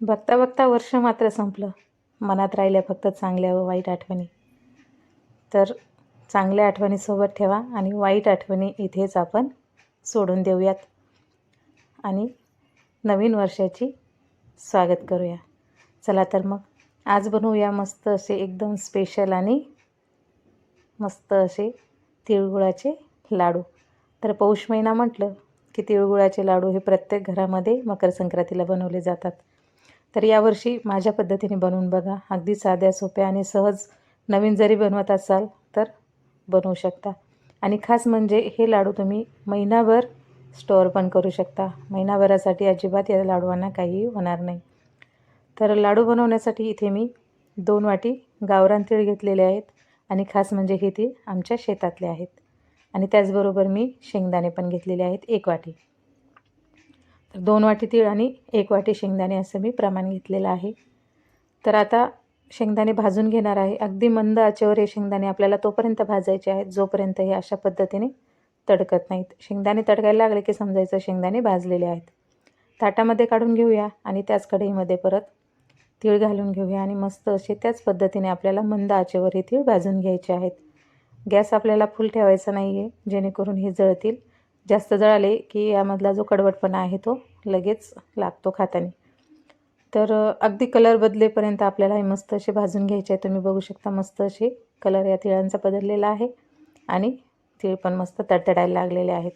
बघता बघता वर्ष मात्र संपलं. मनात राहिल्या फक्त चांगल्या व वाईट आठवणी. तर चांगल्या आठवणीसोबत ठेवा आणि वाईट आठवणी इथेच आपण सोडून देऊयात. आणि नवीन वर्षाची स्वागत करूया. चला तर मग आज बनवूया मस्त असे एकदम स्पेशल आणि मस्त असे तिळगुळाचे लाडू. तर पौष महिना म्हटलं की तिळगुळाचे लाडू हे प्रत्येक घरामध्ये मकर संक्रांतीला बनवले जातात. तर यावर्षी माझ्या पद्धतीने बनवून बघा. अगदी साध्या सोप्या आणि सहज नवीन जरी बनवत असाल तर बनवू शकता. आणि खास म्हणजे हे लाडू तुम्ही महिनाभर स्टोअर पण करू शकता. महिनाभरासाठी अजिबात या लाडूंना काही होणार नाही. तर लाडू बनवण्यासाठी इथे मी दोन वाटी गावरान तीळ घेतलेले आहेत आणि खास म्हणजे हे तीळ आमच्या शेतातले आहेत. आणि त्याचबरोबर मी शेंगदाणे पण घेतलेले आहेत एक वाटी. तर दोन वाटी तीळ आणि एक वाटी शेंगदाणे असं मी प्रमाण घेतलेलं आहे. तर आता शेंगदाणे भाजून घेणार आहे. अगदी मंद आचेवर हे शेंगदाणे आपल्याला तोपर्यंत भाजायचे आहेत जोपर्यंत हे अशा पद्धतीने तडकत नाहीत. शेंगदाणे तडकायला लागले की समजायचं शेंगदाणे भाजलेले आहेत. ताटामध्ये काढून घेऊया आणि त्याच कढईमध्ये परत तीळ घालून घेऊया आणि मस्त असे त्याच पद्धतीने आपल्याला मंद आचेवर हे तीळ भाजून घ्यायचे आहेत. गॅस आपल्याला फुल ठेवायचा नाही आहे जेणेकरून हे जळतील. जास्त जळाले की यामधला जो कडवटपणा आहे तो लगेच लागतो खाताने. तर अगदी कलर बदलेपर्यंत आपल्याला हे मस्त असे भाजून घ्यायचे आहे तुम्ही बघू शकता मस्त असे कलर या तिळांचा बदललेला आहे आणि तीळ पण मस्त तडतडायला लागलेले आहेत.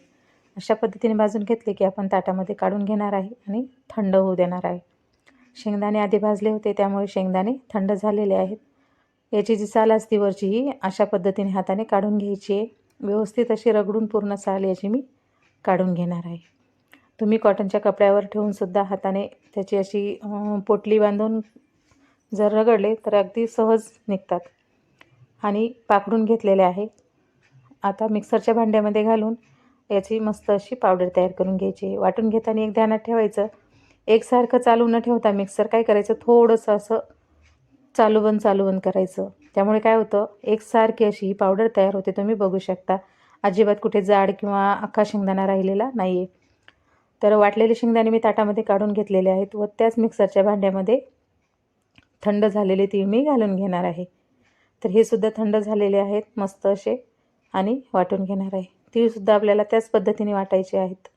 अशा पद्धतीने भाजून घेतले की आपण ताटामध्ये काढून घेणार आहे आणि थंड होऊ देणार आहे. शेंगदाणे आधी भाजले होते त्यामुळे शेंगदाणे थंड झालेले आहेत. याची जी साल असती वरची ही अशा पद्धतीने हाताने काढून घ्यायची आहे. व्यवस्थित अशी रगडून पूर्ण साल याची मी काढून घेणार आहे. तुम्ही कॉटनच्या कपड्यावर ठेवूनसुद्धा हाताने त्याची अशी पोटली बांधून जर रगडले तर अगदी सहज निघतात. आणि पाकडून घेतलेले आहे. आता मिक्सरच्या भांड्यामध्ये घालून याची मस्त अशी पावडर तयार करून घ्यायची. वाटून घेताना एक ध्यानात ठेवायचं. एकसारखं चालू न ठेवता मिक्सर काय करायचं? थोडंसं असं चालू बंद चालू बंद करायचं. त्यामुळे काय होतं? एकसारखी अशी ही पावडर तयार होते. तुम्ही बघू शकता. अजिबात कुठे जाड किंवा अख्खा शेंगदाणा राहिलेला नाही आहे तर वाटलेले शेंगदाणे मी ताटामध्ये काढून घेतलेले आहेत व त्याच मिक्सरच्या भांड्यामध्ये थंड झालेले तीळ मी घालून घेणार आहे. तर हे सुद्धा थंड झालेले आहेत मस्त असे आणि वाटून घेणार आहे. तीळसुद्धा आपल्याला त्याच पद्धतीने वाटायचे आहेत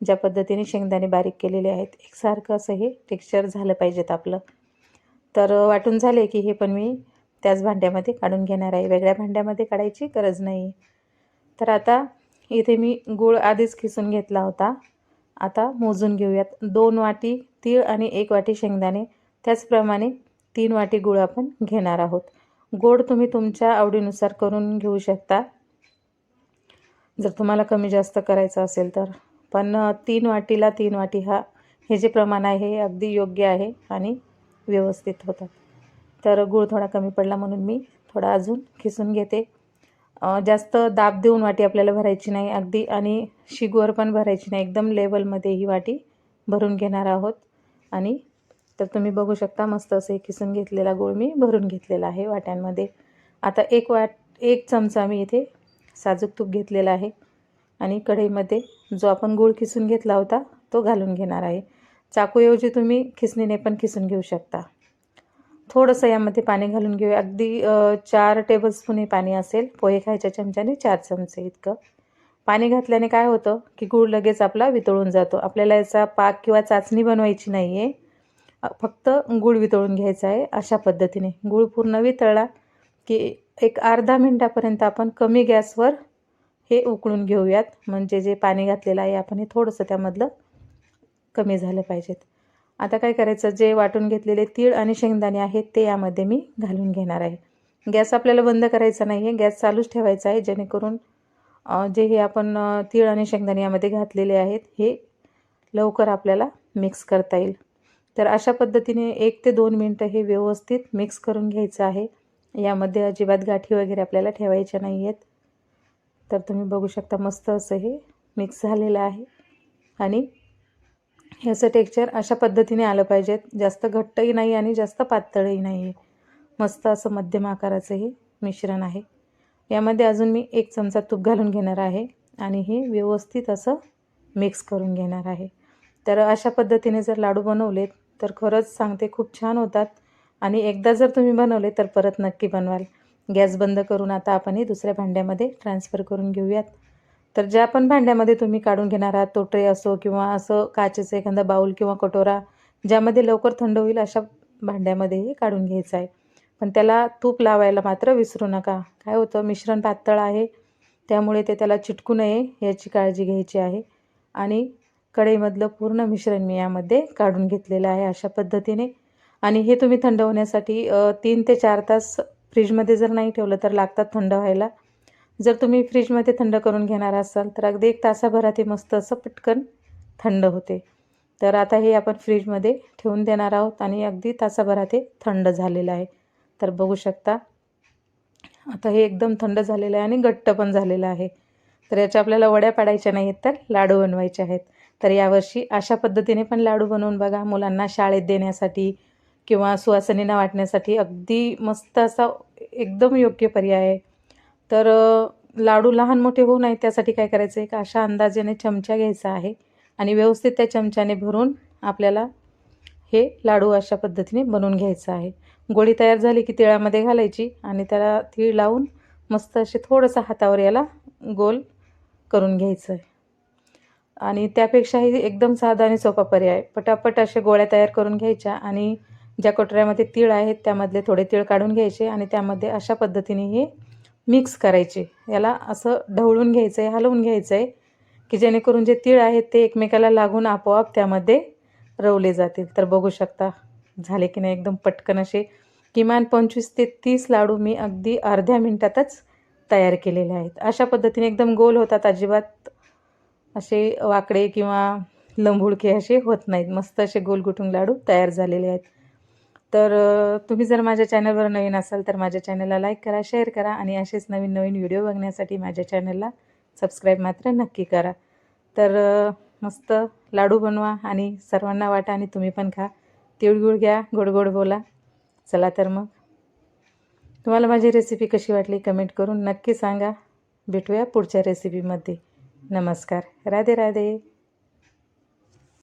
ज्या पद्धतीने शेंगदाणे बारीक केलेले आहेत. एकसारखं असं हे टेक्स्चर झालं पाहिजेत आपलं. तर वाटून झाले की हे पण मी त्याच भांड्यामध्ये काढून घेणार आहे. वेगळ्या भांड्यामध्ये काढायची गरज नाही. तर आता इथे मी गूळ आधीच खिसून घेतला होता. आता मोजून घेऊयात. दोन वाटी तीळ आणि एक वाटी शेंगदाणे. त्याचप्रमाणे तीन वाटी गूळ आपण घेणार आहोत. गोड तुम्ही तुमच्या आवडीनुसार करून घेऊ शकता. जर तुम्हाला कमी जास्त करायचं असेल तर. पण तीन वाटीला तीन वाटी हा हे जे प्रमाण आहे हे अगदी योग्य आहे आणि व्यवस्थित होतात. तर गूळ थोडा कमी पडला म्हणून मी थोडा अजून खिसून घेते. जास्त दाब देऊन वाटी आपल्याला भरायची नाही अगदी आणि शिगवर पण भरायची नाही. एकदम लेवलमध्ये ही वाटी भरून घेणार आहोत. आणि तर तुम्ही बघू शकता मस्त असे किसून घेतलेला गूळ मी भरून घेतलेला आहे वाट्यांमध्ये. आता एक वाट एक चमचा मी इथे साजूक तूप घेतलेला आहे. आणि कढईमध्ये जो आपण गूळ खिसून घेतला होता तो घालून घेणार आहे. चाकूऐवजी तुम्ही खिसणीने पण खिसून घेऊ शकता. थोडंसं यामध्ये पाणी घालून घेऊया. अगदी चार टेबलस्पून हे पाणी असेल पोहे खायच्या चमच्याने चार चमचे इतकं. पाणी घातल्याने काय होतं की गूळ लगेच आपला वितळून जातो. आपल्याला याचा पाक किंवा चाचणी बनवायची नाही आहे फक्त गूळ वितळून घ्यायचा आहे अशा पद्धतीने. गूळ पूर्ण वितळला की एक अर्धा मिनटापर्यंत आपण कमी गॅसवर हे उकळून घेऊयात. म्हणजे जे पाणी घातलेलं आहे आपण हे थोडंसं त्यामधलं कमी झालं पाहिजेत. आता काय करायचं? जे वाटून घेतलेले तीळ आणि शेंगदाणे आहेत ते यामध्ये मी घालून घेणार आहे. गॅस आपल्याला बंद करायचा नाही आहे गॅस चालूच ठेवायचा आहे जेणेकरून जे हे आपण तीळ आणि शेंगदाणे यामध्ये घातलेले आहेत हे लवकर आपल्याला मिक्स करता येईल. तर अशा पद्धतीने एक ते दोन मिनटं हे व्यवस्थित मिक्स करून घ्यायचं आहे. यामध्ये अजिबात गाठी वगैरे आपल्याला ठेवायच्या नाही आहेत तर तुम्ही बघू शकता मस्त असं हे मिक्स झालेलं आहे. आणि ह्याचं टेक्स्चर अशा पद्धतीने आलं पाहिजेत. जास्त घट्टही नाही आणि जास्त पातळही नाही आहे मस्त असं मध्यम आकाराचं हे मिश्रण आहे. यामध्ये अजून मी एक चमचा तूप घालून घेणार आहे आणि हे व्यवस्थित असं मिक्स करून घेणार आहे. तर अशा पद्धतीने जर लाडू बनवलेत तर खरंच सांगते खूप छान होतात. आणि एकदा जर तुम्ही बनवले तर परत नक्की बनवाल. गॅस बंद करून आता आपण हे दुसऱ्या भांड्यामध्ये ट्रान्सफर करून घेऊयात. तर ज्या पण भांड्यामध्ये तुम्ही काढून घेणार आहात तो ट्रे असो किंवा असं काचेचं एखादा बाऊल किंवा कटोरा ज्यामध्ये लवकर थंड होईल अशा भांड्यामध्येही काढून घ्यायचं आहे. पण त्याला तूप लावायला मात्र विसरू नका. काय होतं मिश्रण पातळ आहे त्यामुळे ते त्याला चिटकू नये याची काळजी घ्यायची आहे. आणि कढईमधलं पूर्ण मिश्रण मी यामध्ये काढून घेतलेलं आहे अशा पद्धतीने. आणि हे तुम्ही थंड होण्यासाठी तीन ते चार तास फ्रीजमध्ये जर नाही ठेवलं तर लागतात थंड व्हायला. जर तुम्ही फ्रीजमध्ये थंड करून घेणार असाल तर अगदी एक तासाभरात हे मस्त असं पटकन थंड होते. तर आता हे आपण फ्रीजमध्ये ठेवून देणार आहोत आणि अगदी तासाभरात हे थंड झालेलं आहे. तर बघू शकता आता हे एकदम थंड झालेलं आहे आणि घट्ट पण झालेलं आहे. तर याच्या आपल्याला वड्या पाडायच्या नाही आहेत तर लाडू बनवायचे आहेत. तर यावर्षी अशा पद्धतीने पण लाडू बनवून बघा मुलांना शाळेत देण्यासाठी किंवा सुवासनींना वाटण्यासाठी अगदी मस्त असा एकदम योग्य पर्याय आहे. तर लाडू लहान मोठे होऊ नये त्यासाठी काय करायचं? आहे का अशा अंदाजाने चमचा घ्यायचा आहे आणि व्यवस्थित त्या चमच्याने भरून आपल्याला हे लाडू अशा पद्धतीने बनवून घ्यायचं आहे. गोळी तयार झाली की तिळामध्ये घालायची आणि त्याला तीळ लावून मस्त असे थोडंसं हातावर याला गोल करून घ्यायचं आहे आणि त्यापेक्षाही एकदम साधा आणि सोपा पर्याय. पटापट असे गोळ्या तयार करून घ्यायच्या आणि ज्या कटोऱ्यामध्ये तीळ आहेत त्यामधले थोडे तीळ काढून घ्यायचे आणि त्यामध्ये अशा पद्धतीने हे मिक्स करायचे. याला असं ढवळून घ्यायचं आहे हलवून घ्यायचं आहे की जेणेकरून जे तीळ आहेत ते एकमेकाला लागून आपोआप त्यामध्ये रवले जातील. तर बघू शकता झाले की नाही एकदम पटकन असे. किमान पंचवीस ते तीस लाडू मी अगदी अर्ध्या मिनटातच तयार केलेले आहेत. अशा पद्धतीने एकदम गोल होतात अजिबात असे वाकडे किंवा लंबुडके असे होत नाहीत. मस्त असे गोल गुठून लाडू तयार झालेले आहेत. तर तुम्ही जर माझ्या चॅनलवर नवीन असाल तर माझ्या चॅनलला लाईक करा शेअर करा आणि असेच नवीन नवीन व्हिडिओ बघण्यासाठी माझ्या चॅनलला सबस्क्राईब मात्र नक्की करा. तर मस्त लाडू बनवा आणि सर्वांना वाटा आणि तुम्ही पण खा. तिळगुळ घ्या गोड गोड बोला. चला तर मग. तुम्हाला माझी रेसिपी कशी वाटली कमेंट करून नक्की सांगा. भेटूया पुढच्या रेसिपीमध्ये नमस्कार. राधे राधे.